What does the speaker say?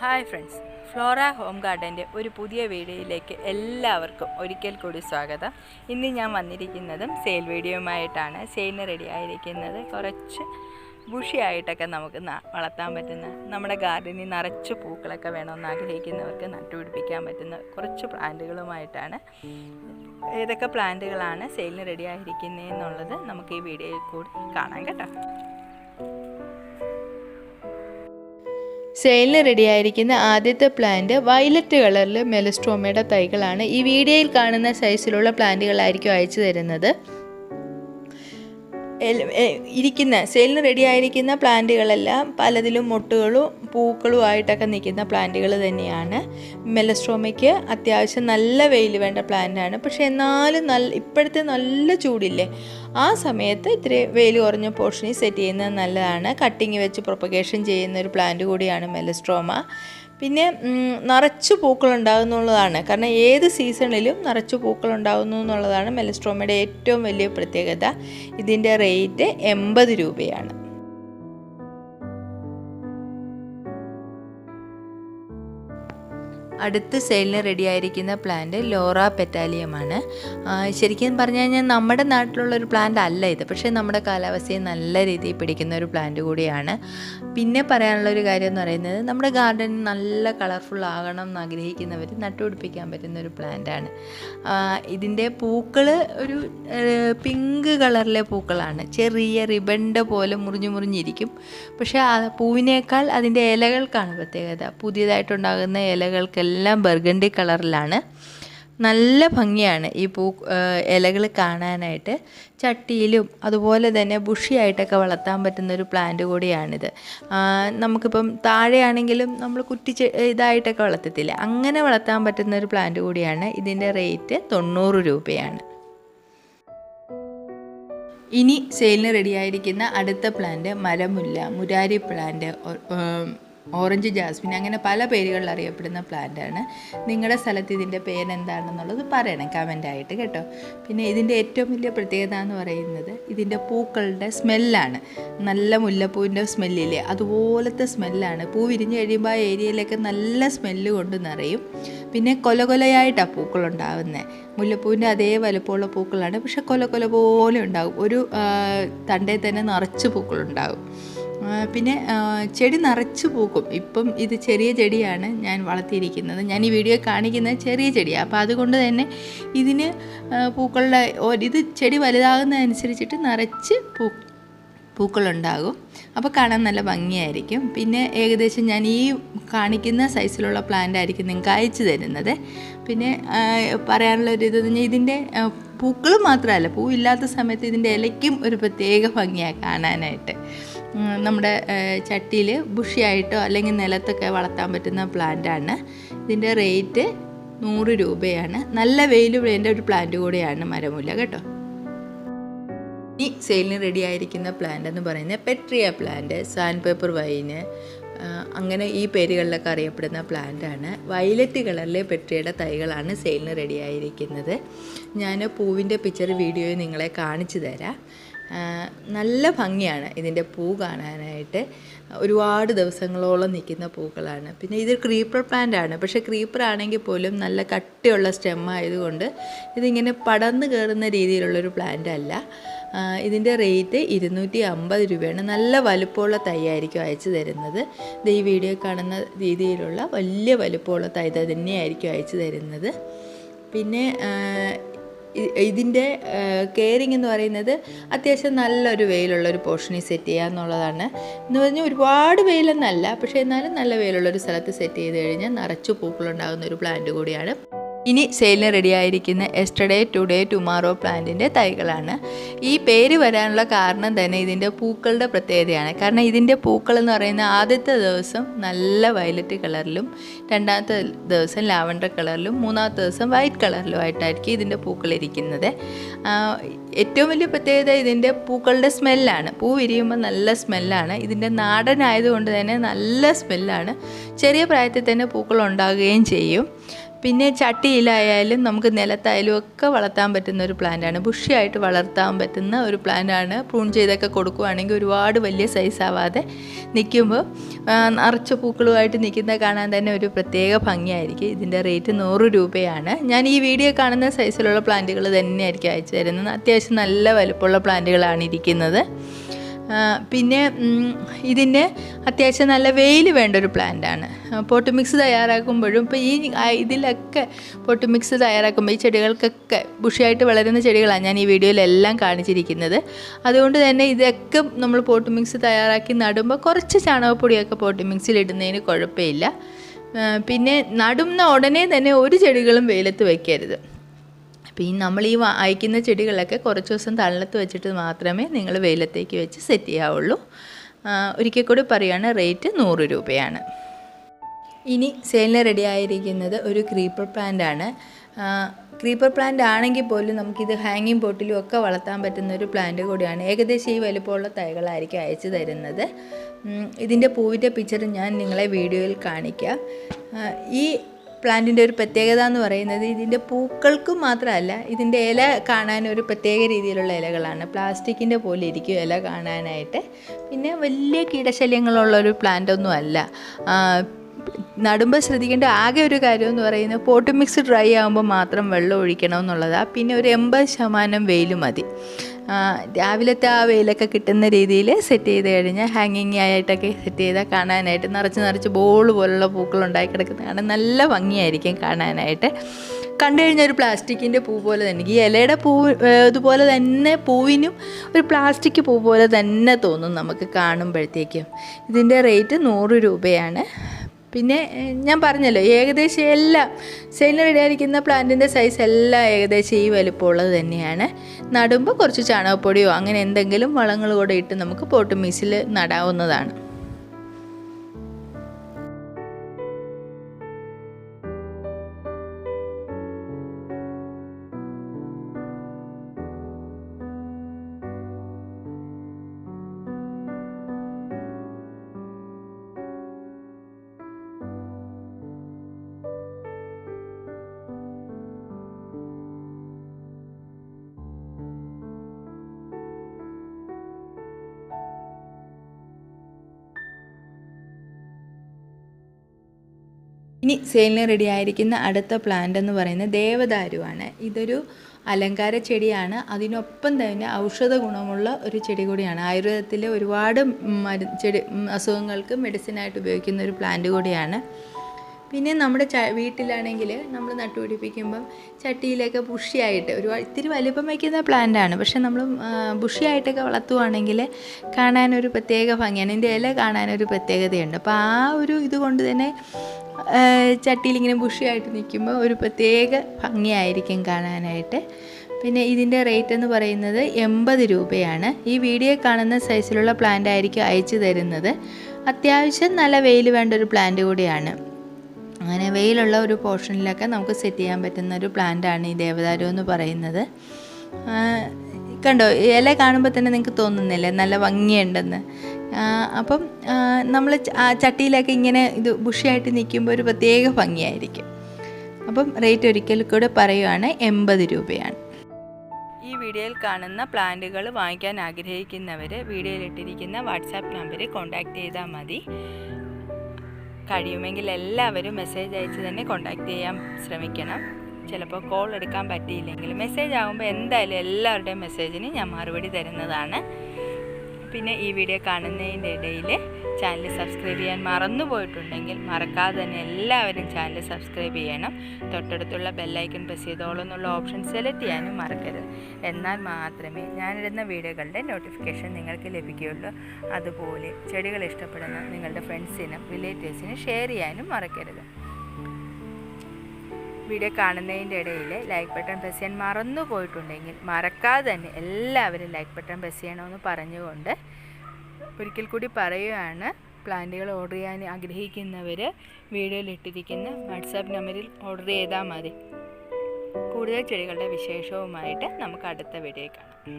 Hi friends. Flora home ഗാർഡന്റെ ഒരു പുതിയ വീഡിയോയിലേക്ക് എല്ലാവർക്കും ഒരിക്കൽ കൂടി സ്വാഗതം. ഇന്ന് ഞാൻ വന്നിരിക്കുന്നതും സെയിൽ വീഡിയോയുമായിട്ടാണ്. സെയിലിന് റെഡി ആയിരിക്കുന്നത്. കുറച്ച് ബുഷിയായിട്ടൊക്കെ നമുക്ക് വളർത്താൻ പറ്റുന്ന നമ്മുടെ ഗാർഡനിൽ നിറച്ച് പൂക്കളൊക്കെ വേണമെന്ന് ആഗ്രഹിക്കുന്നവർക്ക് നട്ടുപിടിപ്പിക്കാൻ പറ്റുന്ന കുറച്ച് പ്ലാന്റുകളുമായിട്ടാണ്. ഏതൊക്കെ പ്ലാന്റുകളാണ് സെയിലിന് റെഡി ആയിരിക്കുന്നതെന്നുള്ളത് നമുക്ക് ഈ വീഡിയോയിൽ കൂടി കാണാം കേട്ടോ. സെയിലിന് റെഡിയായിരിക്കുന്ന ആദ്യത്തെ പ്ലാന്റ് വയലറ്റ് കളറിൽ മെലസ്ട്രോമയുടെ തൈകളാണ്. ഈ വീഡിയോയിൽ കാണുന്ന സൈസിലുള്ള പ്ലാന്റുകളായിരിക്കും അയച്ചു തരുന്നത്. ഇരിക്കുന്ന സെയിലിന് റെഡി ആയിരിക്കുന്ന പ്ലാന്റുകളെല്ലാം പലതിലും മൊട്ടുകളും പൂക്കളും ആയിട്ടൊക്കെ നിൽക്കുന്ന പ്ലാന്റുകൾ തന്നെയാണ്. മെലസ്ട്രോമയ്ക്ക് അത്യാവശ്യം നല്ല വെയിൽ വേണ്ട പ്ലാന്റാണ് പക്ഷെ എന്നാലും നല്ല ഇപ്പോഴത്തെ നല്ല ചൂടില്ലേ? ആ സമയത്ത് ഇത്തിരി വെയിൽ കുറഞ്ഞ പോർഷനിൽ സെറ്റ് ചെയ്യുന്നത് നല്ലതാണ്. കട്ടിങ് വെച്ച് പ്രൊപ്പഗേഷൻ ചെയ്യുന്ന ഒരു പ്ലാന്റ് കൂടിയാണ് മെലസ്ട്രോമ പിന്നെ നിറച്ചു പൂക്കൾ ഉണ്ടാകുന്നുള്ളതാണ്. കാരണം ഏത് സീസണിലും നിറച്ച് പൂക്കൾ ഉണ്ടാകുന്നു എന്നുള്ളതാണ് മെലസ്ട്രോമയുടെ ഏറ്റവും വലിയ പ്രത്യേകത. ഇതിന്റെ റേറ്റ് എൺപത് രൂപയാണ്. അടുത്ത് സെയിലിന് റെഡി ആയിരിക്കുന്ന പ്ലാന്റ് ലോറ പെറ്റാലിയമാണ് ശരിക്കും പറഞ്ഞു കഴിഞ്ഞാൽ നമ്മുടെ നാട്ടിലുള്ള ഒരു പ്ലാന്റ് അല്ല ഇത്. പക്ഷേ നമ്മുടെ കാലാവസ്ഥയെ നല്ല രീതിയിൽ പിടിക്കുന്ന ഒരു പ്ലാന്റ് കൂടിയാണ്. പിന്നെ പറയാനുള്ള ഒരു കാര്യം എന്ന് പറയുന്നത് നമ്മുടെ ഗാർഡൻ നല്ല കളർഫുൾ ആകണം എന്ന് ആഗ്രഹിക്കുന്നവർ നട്ടുപിടിപ്പിക്കാൻ പറ്റുന്ന ഒരു പ്ലാന്റാണ് ഇതിന്റെ പൂക്കൾ ഒരു പിങ്ക് കളറിലെ പൂക്കളാണ്. ചെറിയ റിബണിന്റെ പോലെ മുറിഞ്ഞു മുറിഞ്ഞിരിക്കും. പക്ഷേ ആ പൂവിനേക്കാൾ അതിന്റെ ഇലകൾക്കാണ് പ്രത്യേകത. പുതിയതായിട്ടുണ്ടാകുന്ന ഇലകൾക്കെല്ലാം ബർഗണ്ടി കളറിലാണ്. നല്ല ഭംഗിയാണ് ഈ പൂ ഇലകൾ കാണാനായിട്ട്. ചട്ടിയിലും അതുപോലെ തന്നെ ബുഷിയായിട്ടൊക്കെ വളർത്താൻ പറ്റുന്ന ഒരു പ്ലാന്റ് കൂടിയാണിത്. നമുക്കിപ്പം താഴെയാണെങ്കിലും നമ്മൾ കുറ്റി ഇതായിട്ടൊക്കെ വളർത്തത്തില്ല. അങ്ങനെ വളർത്താൻ പറ്റുന്ന ഒരു പ്ലാന്റ് കൂടിയാണ്. ഇതിന്റെ റേറ്റ് തൊണ്ണൂറ് രൂപയാണ്. ഇനി സെയിലിന് റെഡിയായിരിക്കുന്ന അടുത്ത പ്ലാന്റ് മരമുല്ല മുരാരി പ്ലാന്റ് ഓറഞ്ച് ജാസ്മിൻ അങ്ങനെ പല പേരുകളിൽ അറിയപ്പെടുന്ന പ്ലാന്റാണ് നിങ്ങളുടെ സ്ഥലത്ത് ഇതിന്റെ പേരെന്താണെന്നുള്ളത് പറയണം കമന്റായിട്ട് കേട്ടോ. പിന്നെ ഇതിന്റെ ഏറ്റവും വലിയ പ്രത്യേകത എന്ന് പറയുന്നത് ഇതിന്റെ പൂക്കളുടെ സ്മെല്ലാണ് നല്ല മുല്ലപ്പൂവിന്റെ സ്മെല്ലില്ലേ അതുപോലത്തെ സ്മെല്ലാണ് പൂ വിരിഞ്ഞ് കഴിയുമ്പോൾ ആ ഏരിയയിലൊക്കെ നല്ല സ്മെല്ല് കൊണ്ട് നിറയും. പിന്നെ കൊല കൊലയായിട്ടാണ് പൂക്കൾ ഉണ്ടാകുന്നത് മുല്ലപ്പൂവിന്റെ അതേ വലുപ്പമുള്ള പൂക്കളാണ്. പക്ഷെ കൊല കൊല പോലെ ഉണ്ടാകും ഒരു തണ്ടേ തന്നെ നിറച്ച് പൂക്കളുണ്ടാകും പിന്നെ ചെടി നിറച്ച് പോകും ഇപ്പം ഇത് ചെറിയ ചെടിയാണ് ഞാൻ വളർത്തിയിരിക്കുന്നത്. ഞാൻ ഈ വീഡിയോ കാണിക്കുന്നത് ചെറിയ ചെടിയാണ് അപ്പോൾ അതുകൊണ്ട് തന്നെ ഇതിന് പൂക്കളുടെ ഇത് ചെടി വലുതാകുന്നതനുസരിച്ചിട്ട് നിറച്ച് പൂ പൂക്കളുണ്ടാകും. അപ്പോൾ കാണാൻ നല്ല ഭംഗിയായിരിക്കും. പിന്നെ ഏകദേശം ഞാൻ ഈ കാണിക്കുന്ന സൈസിലുള്ള പ്ലാന്റ് ആയിരിക്കും നിങ്ങൾക്ക് അയച്ചു തരുന്നത്. പിന്നെ പറയാനുള്ള ഒരു ഇത് പറഞ്ഞാൽ ഇതിന്റെ പൂക്കൾ മാത്രമല്ല പൂവില്ലാത്ത സമയത്ത് ഇതിന്റെ ഇലയ്ക്കും ഒരു പ്രത്യേക ഭംഗിയാണ് കാണാനായിട്ട്. നമ്മുടെ ചട്ടിയിൽ ബുഷിയായിട്ടോ അല്ലെങ്കിൽ നിലത്തൊക്കെ വളർത്താൻ പറ്റുന്ന പ്ലാന്റാണ്. ഇതിന്റെ റേറ്റ് നൂറ് രൂപയാണ്. നല്ല വെയിൽ വേണ്ട ഒരു പ്ലാന്റ് കൂടെയാണ് മരമുല്ല കേട്ടോ. ഈ സെയിലിന് റെഡി ആയിരിക്കുന്ന പ്ലാന്റ് എന്ന് പറയുന്നത് petrea plant sandpaper vine അങ്ങനെ ഈ പേരുകളിലൊക്കെ അറിയപ്പെടുന്ന പ്ലാന്റാണ് വയലറ്റ് കളറിലെ പെട്രിയുടെ തൈകളാണ് സെയിലിന് റെഡി ആയിരിക്കുന്നത്. ഞാൻ പൂവിന്റെ പിക്ചർ വീഡിയോയിൽ നിങ്ങളെ കാണിച്ചു തരാം. നല്ല ഭംഗിയാണ് ഇതിന്റെ പൂ കാണാനായിട്ട്. ഒരുപാട് ദിവസങ്ങളോളം നിൽക്കുന്ന പൂക്കളാണ്. പിന്നെ ഇത് ക്രീപ്പർ പ്ലാന്റ് ആണ്. പക്ഷേ ക്രീപ്പർ ആണെങ്കിൽ പോലും നല്ല കട്ടിയുള്ള സ്റ്റെം ആയതുകൊണ്ട് ഇതിങ്ങനെ പടർന്നു കയറുന്ന രീതിയിലുള്ളൊരു പ്ലാന്റ് അല്ല. ഇതിന്റെ റേറ്റ് ഇരുന്നൂറ്റി അമ്പത് രൂപയാണ്. നല്ല വലുപ്പമുള്ള തൈയായിരിക്കും അയച്ചു തരുന്നത്. ഇത് ഈ വീഡിയോ കാണുന്ന രീതിയിലുള്ള വലിയ വലുപ്പമുള്ള തൈ തന്നെയായിരിക്കും അയച്ചു തരുന്നത്. പിന്നെ ഇതിന്റെ കെയറിങ് എന്ന് പറയുന്നത് അത്യാവശ്യം നല്ലൊരു വെയിലുള്ള ഒരു പോർഷനിൽ സെറ്റ് ചെയ്യുക എന്നുള്ളതാണ്. എന്ന് പറഞ്ഞാൽ ഒരുപാട് വെയിലൊന്നല്ല പക്ഷേ എന്നാലും നല്ല വെയിലുള്ള ഒരു സ്ഥലത്ത് സെറ്റ് ചെയ്ത് കഴിഞ്ഞാൽ നിറച്ച് പൂക്കളുണ്ടാകുന്ന ഒരു പ്ലാന്റ് കൂടിയാണ്. ഇനി സെയിലിന് റെഡിയായിരിക്കുന്ന എസ്റ്റർഡേ ടുഡേ ടുമാറോ പ്ലാന്റിന്റെ തൈകളാണ്. ഈ പേര് വരാനുള്ള കാരണം തന്നെ ഇതിന്റെ പൂക്കളുടെ പ്രത്യേകതയാണ്. കാരണം ഇതിന്റെ പൂക്കൾ എന്ന് പറയുന്ന ആദ്യത്തെ ദിവസം നല്ല വയലറ്റ് കളറിലും രണ്ടാമത്തെ ദിവസം ലാവൻഡർ കളറിലും മൂന്നാമത്തെ ദിവസം വൈറ്റ് കളറിലും ആയിട്ടായിരിക്കും ഇതിന്റെ പൂക്കൾ ഇരിക്കുന്നത്. ഏറ്റവും വലിയ പ്രത്യേകത ഇതിന്റെ പൂക്കളുടെ സ്മെല്ലാണ്. പൂ വിരിയുമ്പോൾ നല്ല സ്മെല്ലാണ്. ഇതിന്റെ നാടനായതുകൊണ്ട് തന്നെ നല്ല സ്മെല്ലാണ്. ചെറിയ പ്രായത്തിൽ തന്നെ പൂക്കൾ ഉണ്ടാകുകയും ചെയ്യും. പിന്നെ ചട്ടിയിലായാലും നമുക്ക് നിലത്തായാലും ഒക്കെ വളർത്താൻ പറ്റുന്ന ഒരു പ്ലാന്റാണ് ബുഷിയായിട്ട് വളർത്താൻ പറ്റുന്ന ഒരു പ്ലാന്റാണ് പ്രൂൺ ചെയ്തൊക്കെ കൊടുക്കുവാണെങ്കിൽ ഒരുപാട് വലിയ സൈസ് ആവാതെ നിൽക്കുമ്പോൾ നിറച്ച് പൂക്കളുമായിട്ട് നിൽക്കുന്നത് കാണാൻ തന്നെ ഒരു പ്രത്യേക ഭംഗിയായിരിക്കും. ഇതിന്റെ റേറ്റ് നൂറ് രൂപയാണ്. ഞാൻ ഈ വീഡിയോ കാണുന്ന സൈസിലുള്ള പ്ലാന്റുകൾ തന്നെയായിരിക്കും അയച്ചു തരുന്നത്. അത്യാവശ്യം നല്ല വലുപ്പമുള്ള പ്ലാന്റുകളാണ് ഇരിക്കുന്നത്. പിന്നെ ഇതിന് അത്യാവശ്യം നല്ല വെയിൽ വേണ്ട ഒരു പ്ലാന്റാണ് പോട്ട് മിക്സ് തയ്യാറാക്കുമ്പോഴും ഇപ്പോൾ ഈ ഇതിലൊക്കെ പോട്ട് മിക്സ് തയ്യാറാക്കുമ്പോൾ ഈ ചെടികൾക്കൊക്കെ ബുഷിയായിട്ട് വളരുന്ന ചെടികളാണ് ഞാൻ ഈ വീഡിയോയിലെല്ലാം കാണിച്ചിരിക്കുന്നത്. അതുകൊണ്ട് തന്നെ ഇതൊക്കെ നമ്മൾ പോട്ട് മിക്സ് തയ്യാറാക്കി നടുമ്പോൾ കുറച്ച് ചാണകപ്പൊടിയൊക്കെ പോട്ട് മിക്സിൽ ഇടുന്നതിന് കുഴപ്പമില്ല. പിന്നെ നടുന്ന ഉടനെ തന്നെ ഒരു ചെടികളും വെയിലത്ത് വയ്ക്കരുത് അപ്പോൾ ഈ നമ്മൾ ഈ അയക്കുന്ന ചെടികളൊക്കെ കുറച്ച് ദിവസം തള്ളത്ത് വെച്ചിട്ട് മാത്രമേ നിങ്ങൾ വെയിലത്തേക്ക് വെച്ച് സെറ്റ് ചെയ്യാവുള്ളൂ. ഒരിക്കൽ കൂടി പറയുകയാണ് റേറ്റ് നൂറ് രൂപയാണ്. ഇനി സെയിലിന് റെഡി ആയിരിക്കുന്നത് ഒരു ക്രീപ്പർ പ്ലാന്റ് ആണ്. ക്രീപ്പർ പ്ലാന്റ് ആണെങ്കിൽ പോലും നമുക്കിത് ഹാങ്ങിങ് പോട്ടിലും ഒക്കെ വളർത്താൻ പറ്റുന്ന ഒരു പ്ലാന്റ് കൂടിയാണ്. ഏകദേശം ഈ വലുപ്പമുള്ള തൈകളായിരിക്കും അയച്ചു തരുന്നത്. ഇതിന്റെ പൂവിന്റെ പിക്ചർ ഞാൻ നിങ്ങളെ വീഡിയോയിൽ കാണിക്കാം. ഈ പ്ലാന്റിന്റെ ഒരു പ്രത്യേകത എന്ന് പറയുന്നത് ഇതിന്റെ പൂക്കൾക്ക് മാത്രമല്ല ഇതിന്റെ ഇല കാണാൻ ഒരു പ്രത്യേക രീതിയിലുള്ള ഇലകളാണ്. പ്ലാസ്റ്റിക്കിന്റെ പോലെ ഇരിക്കും ഇല കാണാനായിട്ട്. പിന്നെ വലിയ കീടശല്യങ്ങളുള്ള ഒരു പ്ലാന്റ് ഒന്നും അല്ല. നടുമ്പോൾ ശ്രദ്ധിക്കേണ്ട ആകെ ഒരു കാര്യം എന്ന് പറയുന്നത് പോട്ട് മിക്സ് ഡ്രൈ ആകുമ്പോൾ മാത്രം വെള്ളം ഒഴിക്കണം എന്നുള്ളതാണ് പിന്നെ ഒരു എൺപത് ശതമാനം വെയിൽ മതി. രാവിലത്തെ ആ വെയിലൊക്കെ കിട്ടുന്ന രീതിയിൽ സെറ്റ് ചെയ്ത് കഴിഞ്ഞാൽ ഹാങ്ങിങ് ആയിട്ടൊക്കെ സെറ്റ് ചെയ്താൽ കാണാനായിട്ട് നിറച്ച് നിറച്ച് ബോൾ പോലുള്ള പൂക്കൾ ഉണ്ടായി കിടക്കുന്ന കാണാൻ നല്ല ഭംഗിയായിരിക്കും കാണാനായിട്ട്. കണ്ടു കഴിഞ്ഞാൽ ഒരു പ്ലാസ്റ്റിക്കിന്റെ പൂ പോലെ തന്നെ ഈ ഇലയുടെ പൂ ഇതുപോലെ തന്നെ പൂവിനും ഒരു പ്ലാസ്റ്റിക് പൂ പോലെ തന്നെ തോന്നും നമുക്ക് കാണുമ്പോഴത്തേക്കും. ഇതിന്റെ റേറ്റ് നൂറ് രൂപയാണ്. പിന്നെ ഞാൻ പറഞ്ഞല്ലോ ഏകദേശം എല്ലാം സെയിലിന് റെഡിയായിരിക്കുന്ന പ്ലാന്റിന്റെ സൈസ് എല്ലാം ഏകദേശം ഈ വലുപ്പമുള്ളത് തന്നെയാണ്. നടുമ്പോൾ കുറച്ച് ചാണകപ്പൊടിയോ അങ്ങനെ എന്തെങ്കിലും വളങ്ങൾ കൂടെ ഇട്ട് നമുക്ക് പോട്ട് മീസിൽ നടാവുന്നതാണ്. ഇനി സെയിലിന് റെഡി ആയിരിക്കുന്ന അടുത്ത പ്ലാന്റ് എന്ന് പറയുന്നത് ദേവദാരുവാണ്. ഇതൊരു അലങ്കാര ചെടിയാണ്. അതിനൊപ്പം തന്നെ ഔഷധ ഗുണമുള്ള ഒരു ചെടി കൂടിയാണ്. ആയുർവേദത്തിൽ ഒരുപാട് മരു ചെടി അസുഖങ്ങൾക്ക് മെഡിസിനായിട്ട് ഉപയോഗിക്കുന്ന ഒരു പ്ലാന്റ് കൂടിയാണ്. പിന്നെ നമ്മുടെ ച വീട്ടിലാണെങ്കിൽ നമ്മൾ നട്ടുപിടിപ്പിക്കുമ്പം ചട്ടിയിലൊക്കെ ബുഷിയായിട്ട് ഒരു ഇത്തിരി വലിപ്പം വയ്ക്കുന്ന പ്ലാന്റാണ് പക്ഷെ നമ്മൾ ബുഷിയായിട്ടൊക്കെ വളർത്തുവാണെങ്കിൽ കാണാനൊരു പ്രത്യേക ഭംഗിയാണ്. ഇതിന്റെ ഇല കാണാനൊരു പ്രത്യേകതയുണ്ട്. അപ്പോൾ ആ ഒരു ഇതുകൊണ്ട് തന്നെ ഇങ്ങനെ ബുഷിയായിട്ട് നിൽക്കുമ്പോൾ ഒരു പ്രത്യേക ഭംഗിയായിരിക്കും കാണാനായിട്ട്. പിന്നെ ഇതിന്റെ റേറ്റ് എന്ന് പറയുന്നത് എൺപത് രൂപയാണ്. ഈ വീഡിയോ കാണുന്ന സൈസിലുള്ള പ്ലാന്റ് ആയിരിക്കും അയച്ചു തരുന്നത്. അത്യാവശ്യം നല്ല വെയിൽ വേണ്ട ഒരു പ്ലാന്റ് കൂടിയാണ്. അങ്ങനെ വെയിലുള്ള ഒരു പോർഷനിലൊക്കെ നമുക്ക് സെറ്റ് ചെയ്യാൻ പറ്റുന്ന ഒരു പ്ലാന്റാണ് ഈ ദേവദാരു എന്ന് പറയുന്നത്. കണ്ടോ ഇല കാണുമ്പോൾ തന്നെ നിങ്ങൾക്ക് തോന്നുന്നില്ലേ? നല്ല ഭംഗിയുണ്ടെന്ന്. അപ്പം നമ്മൾ ചട്ടിയിലൊക്കെ ഇങ്ങനെ ഇത് ബുഷിയായിട്ട് നിൽക്കുമ്പോൾ ഒരു പ്രത്യേക ഭംഗിയായിരിക്കും. അപ്പം റേറ്റ് ഒരിക്കൽ കൂടെ പറയുവാണ് എൺപത് രൂപയാണ്. ഈ വീഡിയോയിൽ കാണുന്ന പ്ലാന്റുകൾ വാങ്ങിക്കാൻ ആഗ്രഹിക്കുന്നവർ വീഡിയോയിൽ ഇട്ടിരിക്കുന്ന വാട്സാപ്പ് നമ്പറിൽ കോൺടാക്റ്റ് ചെയ്താൽ മതി. കഴിയുമെങ്കിൽ എല്ലാവരും മെസ്സേജ് അയച്ച് തന്നെ കോൺടാക്റ്റ് ചെയ്യാൻ ശ്രമിക്കണം. ചിലപ്പോൾ കോൾ എടുക്കാൻ പറ്റിയില്ലെങ്കിൽ മെസ്സേജ് ആകുമ്പോൾ എന്തായാലും എല്ലാവരുടെയും മെസ്സേജിന് ഞാൻ മറുപടി തരുന്നതാണ്. പിന്നെ ഈ വീഡിയോ കാണുന്നതിന്റെ ഇടയിൽ ചാനൽ സബ്സ്ക്രൈബ് ചെയ്യാൻ മറന്നു പോയിട്ടുണ്ടെങ്കിൽ മറക്കാതെ തന്നെ എല്ലാവരും ചാനൽ സബ്സ്ക്രൈബ് ചെയ്യണം. തൊട്ടടുത്തുള്ള ബെല്ലൈക്കൺ പ്രസ് ചെയ്തോളം എന്നുള്ള ഓപ്ഷൻ സെലക്ട് ചെയ്യാനും മറക്കരുത്. എന്നാൽ മാത്രമേ ഞാനിടുന്ന വീഡിയോകളുടെ നോട്ടിഫിക്കേഷൻ നിങ്ങൾക്ക് ലഭിക്കുകയുള്ളൂ. അതുപോലെ ചെടികൾ ഇഷ്ടപ്പെടുന്ന നിങ്ങളുടെ ഫ്രണ്ട്സിനും റിലേറ്റീവ്സിനും ഷെയർ ചെയ്യാനും മറക്കരുത്. വീഡിയോ കാണുന്നതിന്റെ ഇടയിൽ ലൈക്ക് ബട്ടൺ പ്രസ് ചെയ്യാൻ മറന്നു പോയിട്ടുണ്ടെങ്കിൽ മറക്കാതെ തന്നെ എല്ലാവരും ലൈക്ക് ബട്ടൺ പ്രസ് ചെയ്യണമെന്ന് പറഞ്ഞുകൊണ്ട് ഒരിക്കൽ കൂടി പറയുകയാണ് പ്ലാന്റുകൾ ഓർഡർ ചെയ്യാൻ ആഗ്രഹിക്കുന്നവർ വീഡിയോയിൽ ഇട്ടിരിക്കുന്ന വാട്സാപ്പ് നമ്പറിൽ ഓർഡർ ചെയ്താൽ മതി. കൂടുതൽ ചെടികളുടെ വിശേഷവുമായിട്ട് നമുക്ക് അടുത്ത വീഡിയോ കാണാം.